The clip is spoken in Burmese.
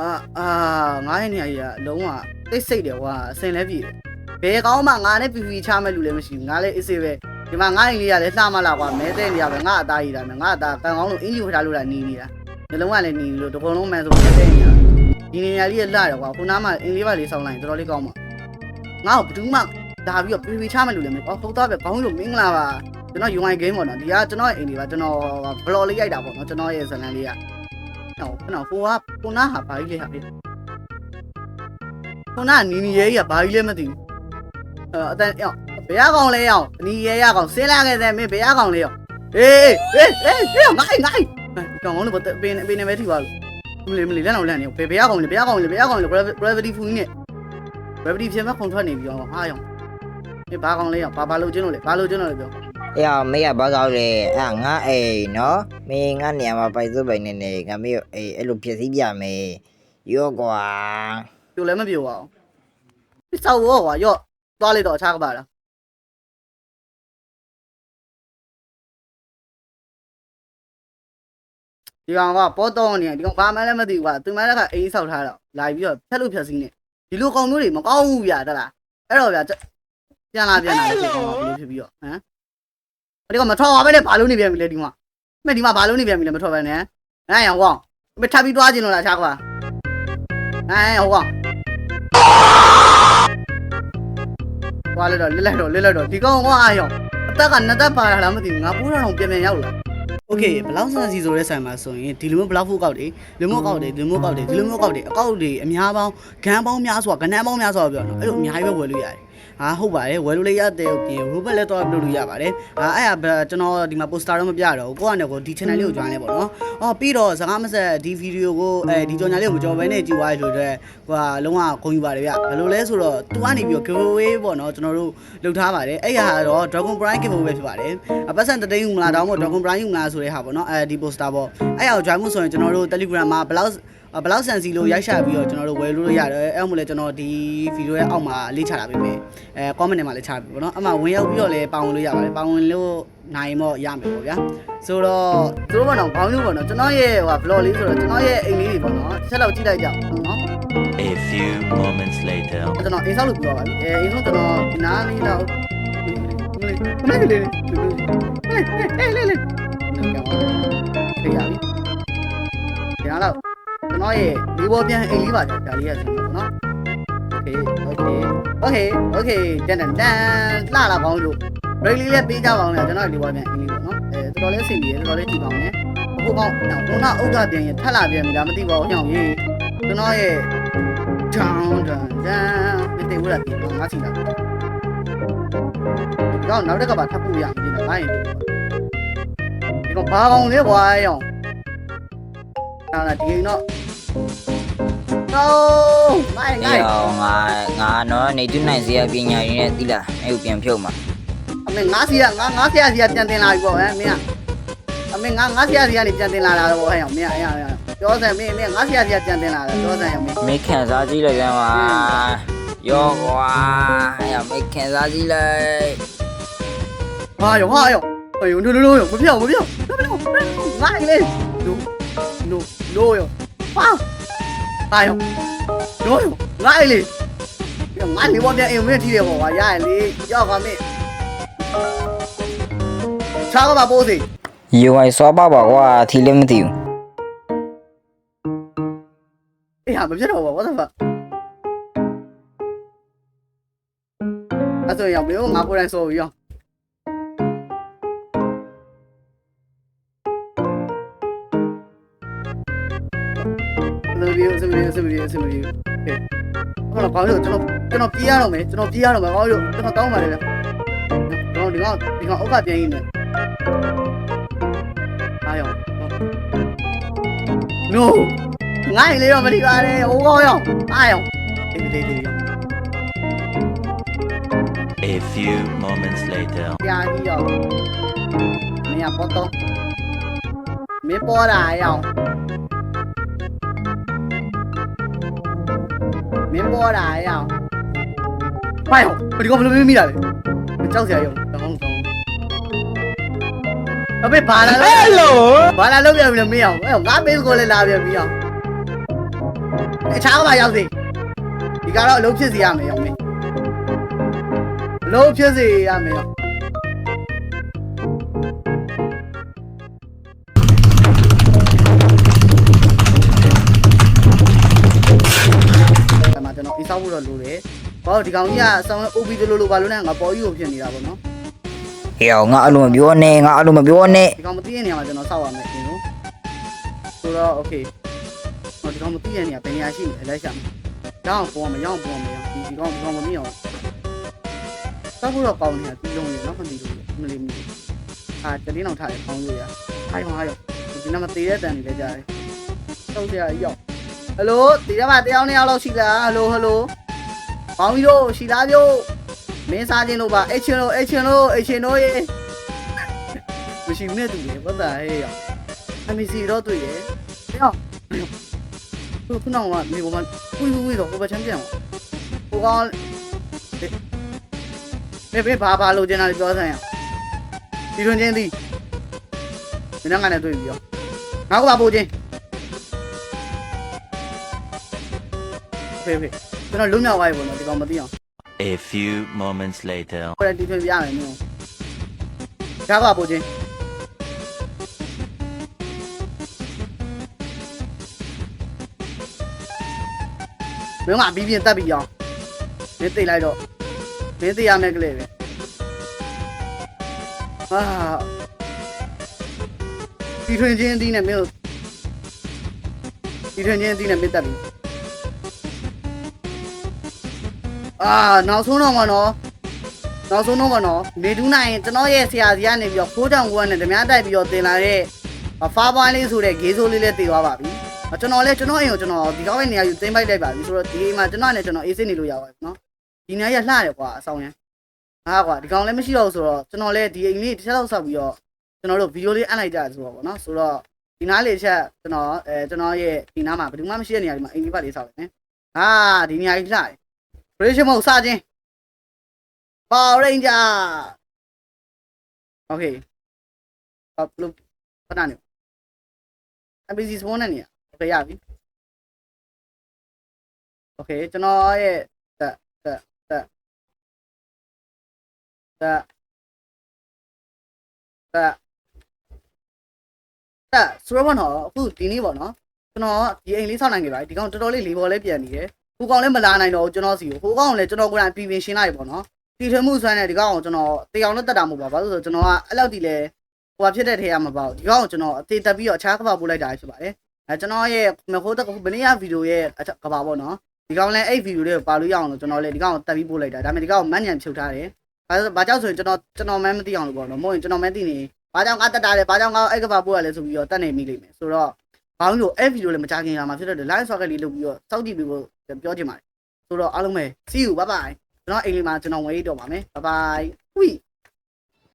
အာအာငါရဲ့နေရာကြီးကအလုံးဝတိတ်ဆိတ်တယ်ကွာအစင်လဲပြည်တယ်ဘယ်ကောင်းမှငါနဲ့ပီပီချမဲ့လူလည်းမရှိဘူးငါလည်းအေးစေးပဲဒီမှာငါရင်လေးကလည်းလှမလာကွာမဲတဲ့နေရာပဲငါအသားရည်တာမယ်ငါအသားကံကောင်းလို့အင်ဂျီဝထားလို့လာနီးနေတာနှလုံးကလည်းနီးလို့တကုံလုံးမှန်ဆိုမဲတဲ့နေရာဒီနေရာလေးကလှတယ်ကွာခုနမှအင်လေးပါလေးဆောင်းလိုက်တော်တော်လေးကောင်းပါငါ့ကိုဘယ်သူမှဒါပြီးတော့ပီပီချမဲ့လူလည်းမရှိဘူးဟုတ်သားပဲကောင်းလို့မင်္ဂလာပါကျွန်တော် UI game ပေါ့နော်ဒီကကျွန်တော်ရဲ့အိမ်လေးပါကျွန်တော် blog လေးရိုက်တာပေါ့နော်ကျွန်တော်ရဲ့ဇာတ်လမ်းလေးက ဟောကျွန်တော်ဟိုကခုနဟာဘာကြီးလဲဟာပြီခုနကနီနီရဲကြီးကဘာကြီးလဲမသိဘူးအဲအတန်အောင်ဘယ်ရကောင်လဲအောင်နီရဲရကောင်ဆင်းလာခဲ့တဲ့မင်းဘယ်ရကောင်လဲအောင်အေးအေးအေးအေးငိုင်းငိုင်းကောင်ကောင်တော့ပင်ပင်နေမဲထိပါလို့မလေးမလေးလက်အောင်လက်နေဘယ်ဘယ်ရကောင်လဲဘယ်ရကောင်လဲဘယ်ရကောင်လဲ gravity ဖူးနေ gravity ဖြစ်မဲ့ခုန်ထွက်နေပြီးအောင်ဟာရောအေးဘာကောင်လဲအောင်ဘာဘာလို့ကျင်းလို့လဲဘာလို့ကျင်းလို့လဲပြော အေးအောင်မေးရဘာကောက်လဲအဲ့ငါအိမ်နော်မင်းငါနေရာမှာပိုက်စုပ်ပိုင်နေနေငါမေးအေးအဲ့လိုဖြစ်စည်းပြမယ်ရောကွာပြိုလည်းမပြိုပါဘူးစောက်ရောကွာရော့သွားလိုက်တော့အခြားကပါလားဒီကောင်ကပေါ်တော့နေဒီကောင်ဘာမှလည်းမသိဘူးကွာသူမှလည်းကအိမ်ဆောက်ထားတော့လာပြီးတော့ဖြတ်လို့ဖြတ်စည်းနေဒီလိုကောင်မျိုးတွေမကောင်းဘူးဗျာတလားအဲ့တော့ဗျာပြန်လာပြန်လာလေဒီကောင်ကဘယ်လိုဖြစ်ပြီးတော့ဟမ် ဒီကောင်မထောက်ပါပဲနဲ့ဘာလို့နေပြန်ပြီလဲဒီကောင်မဲ့ဒီမှာဘာလို့နေပြန်ပြီလဲမထောက်ပါနဲ့အဲ့ရောင်ကောင်မထပ်ပြီးသွားခြင်းလို့လားအခြားကပါအဲ့ဟိုကောင် ွားလိုက်တော့လစ်လိုက်တော့လစ်လိုက်တော့ဒီကောင်ကအားရောအသက်ကနှစ်သက်ပါလာလားမသိဘူးငါပိုးတော်ပြန်ပြန်ရောက်လာโอเคဘလောက်ဆန်စီဆိုတဲ့ဆိုင်မှာဆိုရင်ဒီလိုမျိုးဘလောက်ဖို့ကောက်တယ်လူမျိုးကောက်တယ်လူမျိုးကောက်တယ်ဒီလိုမျိုးကောက်တယ်အကောက်တွေအများပေါင်းဂန်းပေါင်းများစွာကနန်းပေါင်းများစွာပြောတော့အဲ့လိုအများကြီးပဲဝယ်လို့ရတယ် ဟာဟုတ်ပါတယ်ဝယ်လို့လည်းရတယ်ပြင် robot လည်းတော့လုပ်လို့ရပါတယ်ဟာအဲ့ဒါကျွန်တော်ဒီမှာ poster တော့မပြတော့ဘူးကိုကလည်းကိုဒီ channel လေးကို join လဲပေါ့နော်အော်ပြီးတော့စကားမဆက်ဒီ video ကိုအဲဒီကြော်ညာလေးကိုမကြော်ဘဲနဲ့ကြည့်သွားရလို့တဲ့ဟိုကလုံးဝဂုဏ်ယူပါတယ်ဗျဘယ်လိုလဲဆိုတော့ तू ကနေပြီးတော့ giveaway ပေါ့နော်ကျွန်တော်တို့လုပ်ထားပါတယ်အဲ့ဟာတော့ Dragon Prime giveaway ပဲဖြစ်ပါတယ်အပတ်စံတသိန်းယူမလားတောင်းမို့ Dragon Prime ယူမလားဆိုတဲ့ဟာပေါ့နော်အဲဒီ poster ပေါ့အဲ့ဟာကို join မှုဆိုရင်ကျွန်တော်တို့ Telegram မှာဘလောက် ဘလောက်ဆန်စီလို့ရိုက်ရှာပြီးတော့ကျွန်တော်တို့ဝယ်လို့ရတယ်အဲ့မို့လဲကျွန်တော်ဒီဗီဒီယိုရဲ့အောက်မှာလေးချတာပေးမယ်အဲ comment ထဲမှာလေးချပေးပေါ့နော်အမှဝင်ရောက်ပြီးတော့လည်းပါဝင်လို့ရပါတယ်ပါဝင်လို့နိုင်တော့ရမယ်ပေါ့ဗျာဆိုတော့သူတို့ကတော့ဘောင်းလို့ပေါ့နော်ကျွန်တော်ရဲ့ဟို vlog လေးဆိုတော့ကျွန်တော်ရဲ့အိမ်လေးတွေပေါ့နော်တစ်ချက်လောက်ကြည့်လိုက်ကြအောင်နော် A few moments later. ကျွန်တော်အိမ်ဆောက်လို့ပြောပါပြီအဲအိမ်ဆောက်ကျွန်တော်ဒီနားလေးတော့မလေးမလေးလေးလေးလေးလေးလေးခေရပြီဒီနားတော့ ကျွန်တော်ရဲ့လေးဘောပြန်အိမ်လေးပါကြာဒါလေးရဆင်းပါနော်โอเคโอเคโอเคโอเคတန်တန်တန်လှလာကောင်းလို့ break လေးလည်းပေးကြပါအောင်လေကျွန်တော်လေးဘောပြန်အိမ်လေးပေါ့နော်အဲတော်တော်လေးဆင်ပြေတော်တော်လေးကြည့်ပါအောင်လေအခုကောင်းဘုနာဥက္ကပြန်ရင်ထက်လာပြန်ပြီလားမသိပါဘူးညောင်ကြီးကျွန်တော်ရဲ့ down down down မသိဘူးလားဒီငါချင်တာတော့နောက်တက်ကပါထပ်ဖို့ရမသိတော့ဘာရင်ဒီတော့ဘာကောင်လဲကွာရောင်အဲ့ဒါဒီရင်တော့ no မိုင်းငိုအေးင်းအောင်ငါငါနော်နေတူနိုင်စရာပညာရင်းနဲ့တိလာအဲ့ကိုပြန်ဖြုတ်မှာအမေငါစီကငါငါဆရာစီကပြန်တင်လာပြီပေါ့ဟဲ့မင်းကအမေငါငါဆရာစီကနေပြန်တင်လာတာတော့ဟဲ့ရောင်မင်းအဲ့အဲ့ပြောစမ်းမင်းမင်းငါဆရာစီကပြန်တင်လာတာပြောစမ်းရောင်မင်းမေးခံစားကြည့်လိုက်ပြန်ပါရောကွာအဲ့အောင်မေးခံစားကြည့်လိုက်ဟာရောဟာရော哎呦，no no no မပြောင်းမပြောင်းမပြောင်းငါလေ no no no ရောဟာဟာရော no ရောငါလေငါလေဘောပြန်အိမ်မင်းတီးတယ်ပေါ့ကွာရရလေရောက်ပါမင်းချားပါပိုးစီယူဝိုင်စွာပါပါကွာထီလည်းမသိဘူးအေးဟာမဖြစ်တော့ဘူး what the fuck အဲ့ဆိုရင်မင်းငါကိုယ်တိုင်ဆိုပြီးရော စမပြေစမပြေစမပြေစမပြေဟဲ့ဟောကောင်းလို့ကျွန်တော်ကျွန်တော်ပြေးရတော့မယ်ကျွန်တော်ပြေးရတော့မယ်ကောင်းလို့ကျွန်တော်တောင်းပါတယ်ဗျကျွန်တော်ဒီကောင်ဒီကောင်အုတ်ကပြန်ရင်းနေအားရော no ငါ့လေတော့မထိပါနဲ့ဟိုကောင်းရောအားရောတေးတေးတေးရော A few moments later. ကြာကြီးရောမင်းကပေါ်တော့မင်း ပေါ်လာရောမင်းပေါ်လာရောဖိုင်ရောဒီကောင်ဘယ်လိုမင်းမိတာလဲကြောက်စရာရောတောင်းတောင်းအမေဘာလာလဲဟယ်လိုဘာလာလို့ပြန်ပြီလဲမင်းအောင်အဲ့ငါမေးစကိုလည်းလာပြန်ပြီအောင်အခြားကမှရောက်စေဒီကတော့အလုံးဖြစ်စီရမယ်ရောမင်းအလုံးဖြစ်စီရမယ်ရော တော်အိဆောက်ဖို့တော့လိုတယ်ဘာလို့ဒီကောင်ကြီးကဆောင်း OB တလို့လို့ဘာလို့လဲငါပေါ်ကြီးကိုဖြစ်နေတာပေါ့နော်ဟေ့ငါအဲ့လိုမပြောနဲ့ငါအဲ့လိုမပြောနဲ့ဒီကောင်မသိတဲ့နေရာမှာကျွန်တော်စောက်ရမယ်ရှင်နော်ဆိုတော့ okay ဟောဒီကောင်မသိတဲ့နေရာဘယ်နေရာရှိလဲလိုက်ရှာမယ်ရောင်းပေါ်မယ်ရောင်းပေါ်မယ်ဒီဒီကောင်ဒီကောင်မသိအောင်စောက်ဖို့တော့ကောင်းနေတာဒီလုံးလေးနော်မသိဘူးမလေးမသိအာတတင်းအောင်ထားတယ်ကောင်းလို့ရဟာရောဟာရောဒီနေ့မသေးတဲ့တန်နေလဲကြားတယ်စောက်ကြရရောက်ဟယ်လိုဒီထဲမှာတယောက်နှစ်ယောက်လောက်ရှိလားဟယ်လိုဟယ်လို ပေါင်းပြီးတော့ရှိလားပြို့မင်းစားခြင်းလို့ပါအဲ့ချင်းလို့အဲ့ချင်းလို့အဲ့ချင်းတို့ရေမရှိဘူးနဲ့တူတယ်ဘာသာဟဲ့ရအမီစီတော့တွေ့တယ်ဟဲ့ခုခုနောကနေပေါ်မှာဝိဝိဝိတော့ဟိုဘက်ချမ်းပြန်ဟိုကောင်ဘေဘေဘာဘာလို့ကျန်တာပြောစမ်းရဒီတွင်ချင်းသည်ဒီနေ့ကနေတွေ့ပြီရောငါကပါပို့ချင်းဖေဖေ ကျွန်တော်လုံးမြောက်သွားပြီပေါ့နော်ဒီကောင်မသိအောင် A few moments later. ဟိုဒီတွင်ပြရမယ်နော်ငါကပါပို့ချင်းမင်းကပြီးပြင်းတက်ပြီးအောင်မင်းသိလိုက်တော့မင်းသိရမယ်ကလေးပဲဟာဒီထွင်ချင်းအသီးနဲ့မင်းတို့ဒီထွင်ချင်းအသီးနဲ့မင်းတက်ပြီ အာနောက်ဆုံးတော့မနော်နောက်ဆုံးတော့မနော်နေတူးနိုင်ရင်ကျွန်တော်ရဲ့ဆရာစီကနေပြီးတော့ဖိုးတောင်ကွန်းနဲ့ဓမြတိုက်ပြီးတော့တင်လာတဲ့ဖားပွားလေးဆိုတဲ့ဂေးဆိုးလေးလည်းတည်သွားပါပြီအကျွန်တော်လည်းကျွန်တော်အိမ်ကိုကျွန်တော်ဒီကောင်းရဲ့နေရာယူသိမ်းပိုက်လိုက်ပါပြီဆိုတော့ဒီအိမ်မှာကျွန်တော်နဲ့ကျွန်တော်အေးစစ်နေလို့ရပါပြီနော်ဒီနေရာရလှတယ်ကွာအဆောင်ရန်ဟာကွာဒီကောင်လည်းမရှိတော့ဘူးဆိုတော့ကျွန်တော်လည်းဒီအိမ်လေးတစ်ချက်လောက်ဆောက်ပြီးတော့ကျွန်တော်တို့ဗီဒီယိုလေးအပ်လိုက်ကြဆိုတော့ပေါ့နော်ဆိုတော့ဒီနားလေးချက်ကျွန်တော်အဲကျွန်တော်ရဲ့ဒီနားမှာဘယ်သူမှမရှိတဲ့နေရာဒီမှာအိမ်လေးပါလေးဆောက်တယ်နော်ဟာဒီနေရာကြီးလှတယ် Operation Mode စခြင်း Power Ranger Okay ဘာလို့ဖနာနေ NPC စပေါ်နေနေရ Okay ရပြီ Okay ကျွန်တော်ရဲ့တက်တက်တက်တက်တက်တက်ဆိုတော့နော်အခုဒီနေ့ပေါ့နော်ကျွန်တော်ဒီအိမ်လေးဆောက်နိုင်ခဲ့ပါပြီဒီကောင်တော်တော်လေးလေးပေါ်လေးပြန်နေတယ် ဟိုကောင်လည်းမလာနိုင်တော့ဘူးကျွန်တော်စီကိုဟိုကောင်လည်းကျွန်တော်ကိုယ်တိုင်ပြင်ပြင်ရှင်းလိုက်ပေါ့နော်တီထွေမှုဆွမ်းတဲ့ဒီကောင်ကိုကျွန်တော်တေအောင်နဲ့တက်တာမဟုတ်ပါဘူးဘာလို့လဲဆိုတော့ကျွန်တော်ကအဲ့လောက်တီလဲဟိုဟာဖြစ်တဲ့ထဲကမပေါ့ဒီကောင်ကိုကျွန်တော်အသေးတက်ပြီးတော့အခြားကဘာပို့လိုက်တာဖြစ်ပါတယ်အဲကျွန်တော်ရဲ့မဟုတ်တဲ့ဘယ်နည်းဗီဒီယိုရဲ့ကဘာပေါ့နော်ဒီကောင်လည်းအဲ့ဗီဒီယိုလေးကိုပါလို့ရအောင်လို့ကျွန်တော်လည်းဒီကောင်ကိုတက်ပြီးပို့လိုက်တာဒါပေမဲ့ဒီကောင်ကိုမန့်ညံဖြုတ်ထားတယ်ဘာလို့ဘာကြောင့်ဆိုရင်ကျွန်တော်ကျွန်တော်မှမသိအောင်လို့ပေါ့နော်မဟုတ်ရင်ကျွန်တော်မှသိနေဘာကြောင့်ကတက်တာလဲဘာကြောင့်ကအဲ့ကဘာပို့ရလဲဆိုပြီးတော့တက်နေမိလိမ့်မယ်ဆိုတော့ဘာလို့အဲ့ဗီဒီယိုလည်းမကြခင်ရမှာဖြစ်တော့ live socket လေးလုပ်ပြီးတော့စောက်ကြည့်ပြီးတော့ ပြောချင်ပါတယ်ဆိုတော့အားလုံးပဲ see you bye bye ကျွန်တော်အိမ်လေးမှာကျွန်တော်ဝေးတော့ပါမယ် bye bye ဝီ